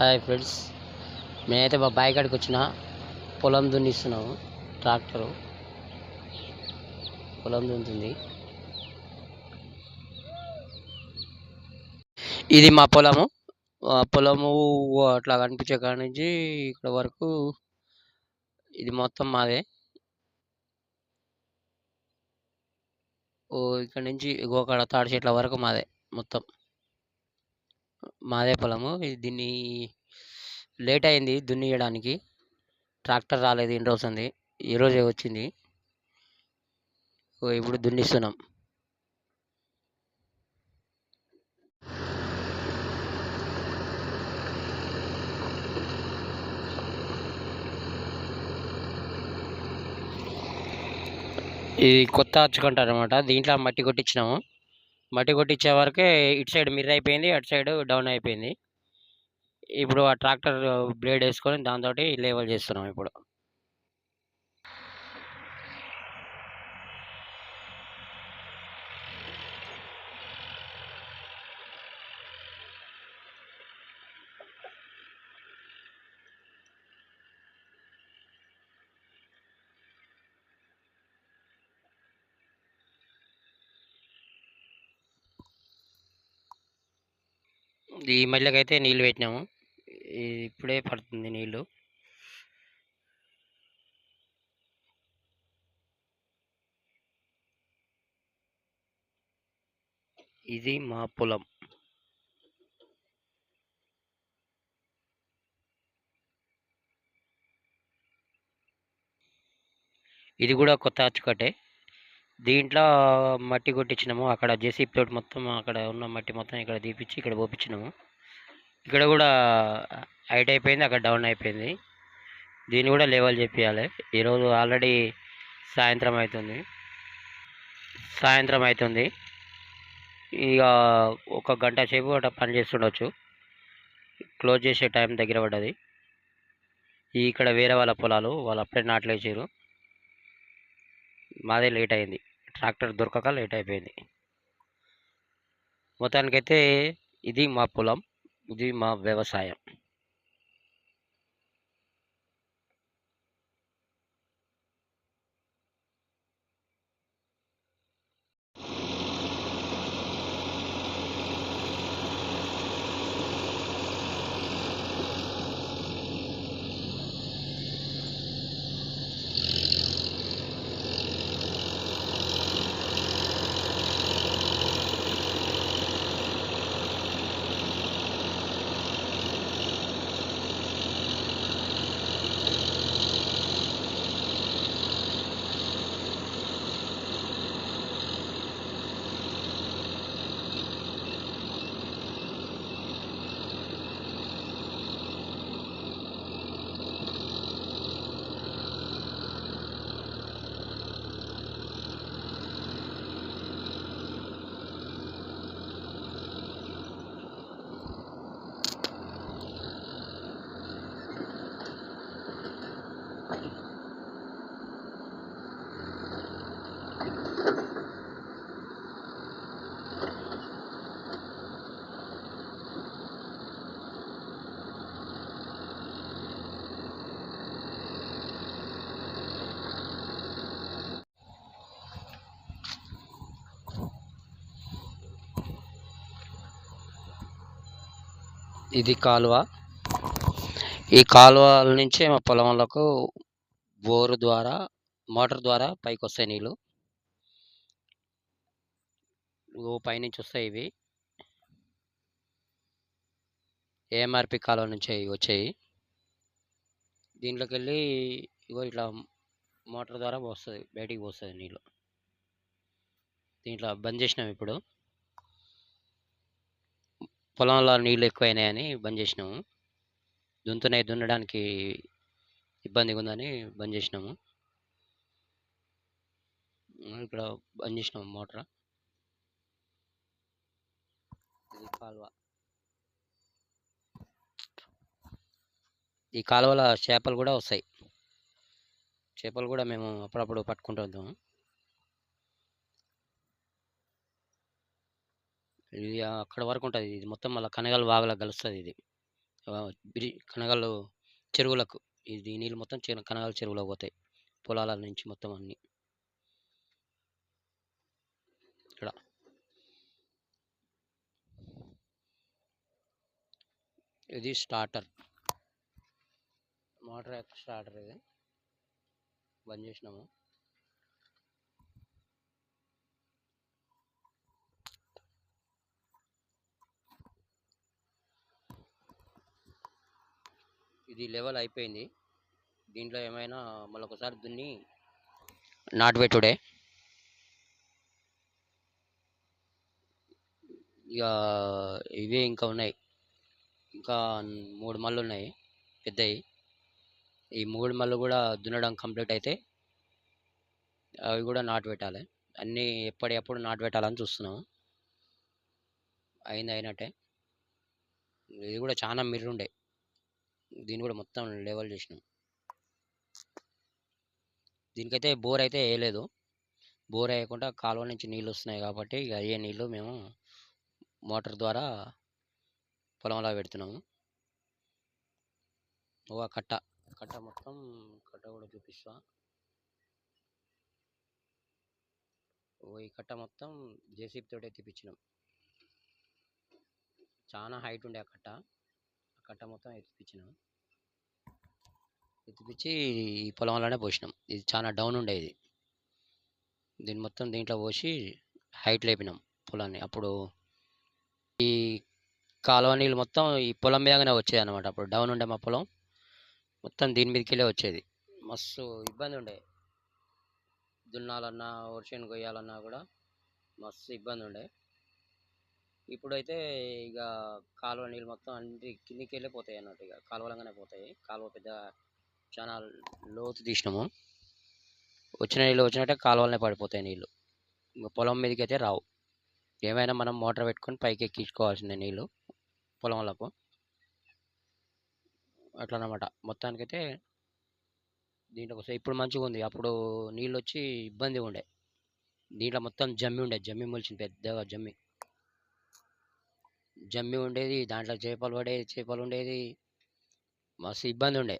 Hi friends మేమైతే మా bye కాడికి వచ్చిన. పొలం దున్నిస్తున్నాము. ట్రాక్టరు. పొలం దున్నుతుంది. ఇది మా పొలము. పొలము అట్లా కనిపించే కాడ నుంచి ఇక్కడ వరకు ఇది మొత్తం మాదే. ఓ ఇక్కడ నుంచి గోకాడ తాడి చెట్ల వరకు మాదే మొత్తం. మాదే పొలము. దీన్ని లేట్ అయింది దున్నియడానికి. ట్రాక్టర్ రాలేదు ఇన్ని రోజు ఉంది. ఈరోజే వచ్చింది. ఓ ఇప్పుడు దున్నిస్తున్నాం. ఇది కొత్త అచ్చుకుంటారు అనమాట దీంట్లో మట్టి కొట్టించినాము. మట్టి కొట్టించే వరకే ఇటు సైడ్ మిర్ర అయిపోయింది అటు సైడ్ డౌన్ అయిపోయింది. ఇప్పుడు ఆ ట్రాక్టర్ బ్లేడ్ వేసుకొని దాంతో లేవల్ చేస్తున్నాం ఇప్పుడు. ఈ మల్లెకైతే నీళ్ళు పెట్టినాము. ఇప్పుడే పడుతుంది నీళ్ళు. ఇది మా పొలం. ఇది కూడా కొత్త అచ్చుకటే దీంట్లో మట్టి కొట్టించినాము. అక్కడ జేసీబీ తోటి మొత్తం అక్కడ ఉన్న మట్టి మొత్తం ఇక్కడ తీపిచ్చి ఇక్కడ పోపించినాము ఇక్కడ కూడా హైట్ అయిపోయింది అక్కడ డౌన్ అయిపోయింది. దీన్ని కూడా లెవెల్ చేపియాలి ఈరోజు ఆల్రెడీ సాయంత్రం అవుతుంది సాయంత్రం అవుతుంది ఇక ఒక గంట సేపు అట్లా పని చేస్తుండొచ్చు. క్లోజ్ చేసే టైం దగ్గర పడ్డది. ఇక్కడ వేరే వాళ్ళ పొలాలు వాళ్ళు అప్పుడే నాట్లేసారు మాదే లేట్ అయింది. ట్రాక్టర్ దొరకక లేట్ అయిపోయింది. మొత్తానికైతే ఇది మా పొలం ఇది మా వ్యవసాయం. ఇది కాలువ. ఈ కాలువల నుంచే మా పొలంలోకి బోరు ద్వారా మోటార్ ద్వారా పైకి వస్తాయి నీళ్ళు పైనుంచి వస్తాయి ఇవి. ఏఎంఆర్పి కాలువ నుంచి వచ్చాయి. దీంట్లోకి వెళ్ళి ఇగో ఇట్లా మోటార్ ద్వారా వస్తుంది బయటికి పోస్తుంది నీళ్ళు దీంట్లో బంద్ చేసినాం ఇప్పుడు. పొలంలో నీళ్ళు ఎక్కువైనాయని బంద్ చేసినాము. దున్తున్నాయి దున్నడానికి ఇబ్బందిగా ఉందని బంద్ చేసినాము. ఇక్కడ బంద్ చేసినాము మోటార్. ఇది కాలువ. ఈ కాలువల చేపలు కూడా వస్తాయి. చేపలు కూడా మేము అప్పుడప్పుడు పట్టుకుంటూ ఉంటాము ఇది అక్కడ వరకు ఉంటుంది. ఇది మొత్తం మళ్ళీ కనగల వాగులకు కలుస్తుంది ఇది. కనగలు చెరువులకు ఇది నీళ్ళు మొత్తం చెరు కనగల చెరువులోకి పోతాయి. పొలాల నుంచి మొత్తం అన్నీ. ఇక్కడ. ఇది స్టార్టర్. మోటార్ యొక్క స్టార్టర్ ఇది. బంద్ చేసినాము. ఇది లెవెల్ అయిపోయింది. దీంట్లో ఏమైనా మళ్ళొకసారి దున్ని నాటు పెట్టుడే. ఇక ఇవే ఇంకా ఉన్నాయి. ఇంకా మూడు మళ్ళు ఉన్నాయి పెద్దవి ఈ మూడు మళ్ళు కూడా దున్నడం కంప్లీట్ అయితే అవి కూడా నాటు పెట్టాలి. అన్నీ ఎప్పటికప్పుడు నాటు పెట్టాలని చూస్తున్నాము అయింది అయినట్టే. ఇది కూడా చాలా మిర్రుండే. దీన్ని కూడా మొత్తం లెవెల్ చేసినాం. దీనికైతే బోర్ అయితే వేయలేదు. బోర్ వేయకుండా కాలువ నుంచి నీళ్ళు వస్తున్నాయి కాబట్టి ఇక అయ్యే నీళ్ళు మేము మోటార్ ద్వారా పొలంలో పెడుతున్నాము. ఓ ఆ కట్ట కట్ట మొత్తం కట్ట కూడా చూపిస్తా. ఓ ఈ కట్ట మొత్తం జేసీబీ తోటే తెప్పించినాం చాలా హైట్ ఉండే ఆ కట్ట. కట్ట మొత్తం ఎత్తిపించినాం. ఎత్తిపించి ఈ పొలంలోనే పోసినాం. ఇది చాలా డౌన్ ఉండే ఇది. దీన్ని మొత్తం దీంట్లో పోసి హైట్ లేపినాం పొలాన్ని. అప్పుడు ఈ కాలువ నీళ్ళు మొత్తం ఈ పొలం మీదగానే వచ్చేది అనమాట అప్పుడు డౌన్ ఉండే మా పొలం. మొత్తం దీని మీదకి వెళ్ళే వచ్చేది. మస్తు ఇబ్బంది ఉండే. దున్నాలన్నా వర్షం కొయ్యాలన్నా కూడా మస్తు ఇబ్బంది ఉండే. ఇప్పుడైతే ఇక కాలువ నీళ్ళు మొత్తం అన్ని కిందికి వెళ్ళిపోతాయి అన్నట్టు ఇక కాలువలంగానే పోతాయి. కాలువ పెద్ద చాలా లోతు తీసినాము. వచ్చిన నీళ్ళు వచ్చినట్టే కాలువలనే పడిపోతాయి నీళ్ళు. ఇంకా పొలం మీదకి అయితే రావు. ఏమైనా మనం మోటార్ పెట్టుకొని పైకి ఎక్కించుకోవాల్సిందే నీళ్ళు పొలంలకు అట్లా అనమాట మొత్తానికైతే దీంట్లో కోసం ఇప్పుడు మంచిగా ఉంది. అప్పుడు నీళ్ళు వచ్చి ఇబ్బంది ఉండే. దీంట్లో మొత్తం జమ్మి ఉండే. జమ్మి మొలిచింది. పెద్దగా జమ్మి. జమ్మి ఉండేది దాంట్లో చేపలు పడేది చేపలు ఉండేది. మస్తు ఇబ్బంది ఉండే.